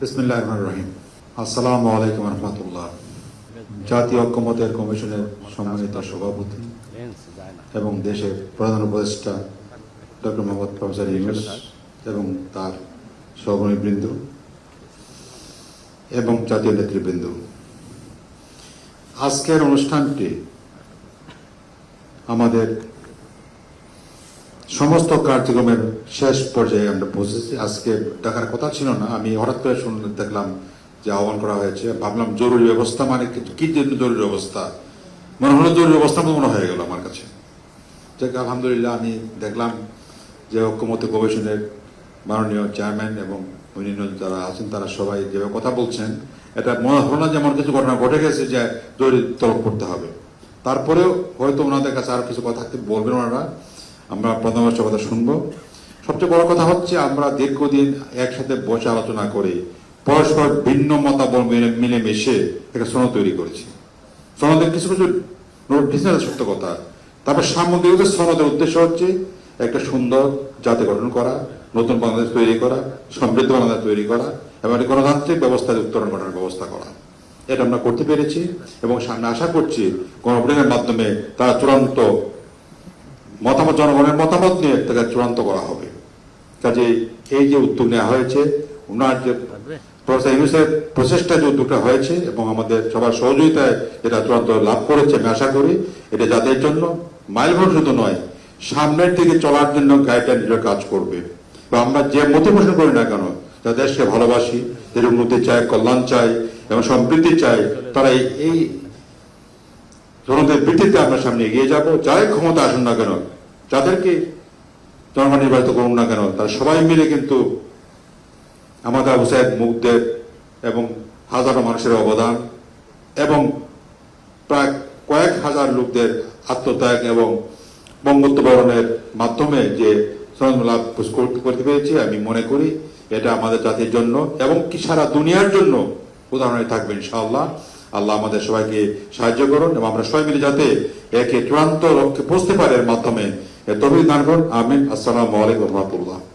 বিসমিল্লাহ রহমান রহিম আসসালামু আলাইকুম রহমতুল্লাহ জাতীয় ঐক্যমতের কমিশনের সম্মানিত সভাপতি এবং দেশের প্রধান উপদেষ্টা ডক্টর মোহাম্মদ প্রফেসর ইউনুস এবং তার সহকর্মীবৃন্দ এবং জাতীয় নেতৃবৃন্দ। আজকের অনুষ্ঠানটি আমাদের সমস্ত কার্যক্রমের শেষ পর্যায়ে আমরা পৌঁছেছি। আজকে দেখার কথা ছিল না। আমি হঠাৎ করে শুনলে দেখলাম যে আহ্বান করা হয়েছে। ভাবলাম জরুরি ব্যবস্থা মানে কি- জন্য জরুরি ব্যবস্থা? মনে হলো জরুরি ব্যবস্থা মনে হয়ে গেল আমার কাছে। আলহামদুলিল্লাহ আমি দেখলাম যে ঐক্যমত কমিশনের মাননীয় চেয়ারম্যান এবং অন্যান্য যারা আছেন, তারা সবাই যেভাবে কথা বলছেন, এটা মনে হলো না যে এমন কিছু ঘটনা ঘটে গেছে যে জরুরি তলব করতে হবে। তারপরেও হয়তো ওনাদের কাছে আরও কিছু কথা বলবেন ওনারা। আমরা প্রথম কথা শুনব। সবচেয়ে বড় কথা হচ্ছে, আমরা দীর্ঘদিন একসাথে বসে আলোচনা করে পরস্পর ভিন্ন মতামত মিলে- মিলেমিশে একটা সনদ তৈরি করেছি। সনদের কিছু কিছু সত্য কথা। তারপর সামগ্রিক সনদের উদ্দেশ্য হচ্ছে একটা সুন্দর জাতি গঠন করা, নতুন বাংলাদেশ তৈরি করা, সমৃদ্ধ বাংলাদেশ তৈরি করা, এবং একটি গণতান্ত্রিক ব্যবস্থার উত্তরণ ঘটানোর ব্যবস্থা করা। এটা আমরা করতে পেরেছি, এবং সামনে আশা করছি গণভোটের মাধ্যমে তারা চূড়ান্ত মতামত জনগণের মতামত নিয়ে তাকে চূড়ান্ত করা হবে। কাজে এই যে উদ্যোগ নেওয়া হয়েছে ওনার যে প্রফেসর ইউনুসের প্রচেষ্টা যে উদ্যোগটা হয়েছে এবং আমাদের সবার সহযোগিতায় এটা চূড়ান্ত লাভ করেছে আমি আশা করি এটা যাদের জন্য মাইল শুধু নয় সামনের দিকে চলার জন্য গাইডলাইন হিসেবে কাজ করবে। বা আমরা যে মতে করি না কেন যারা দেশকে ভালোবাসি এর উন্নতি চায় কল্যাণ চাই এবং সমৃদ্ধি চাই তারা এই- এই জনদের ভিত্তিতে আমরা সামনে এগিয়ে যাব। যারাই ক্ষমতা আসুন না কেন, যাদেরকে জনগণ নির্বাচিত করুন না কেন, তারা সবাই মিলে কিন্তু আমাদের আবু সাহেব মুখদের এবং হাজারো মানুষের অবদান এবং প্রায় কয়েক হাজার লোকদের আত্মত্যাগ এবং বঙ্গত্ব বরণের মাধ্যমে যে সনদ লাভ করতে পেরেছি, আমি মনে করি এটা আমাদের জাতির জন্য এবং কি সারা দুনিয়ার জন্য উদাহরণে থাকবে ইনশাআল্লাহ। আল্লাহ আমাদের সবাইকে সাহায্য করুন এবং আমরা সবাই মিলে যাতে একে চূড়ান্ত লক্ষ্যে পৌঁছতে পারে এর মাধ্যমে তবে দান করুন। আমিন। আসসালামু আলাইকুম রহমতুল্লাহ।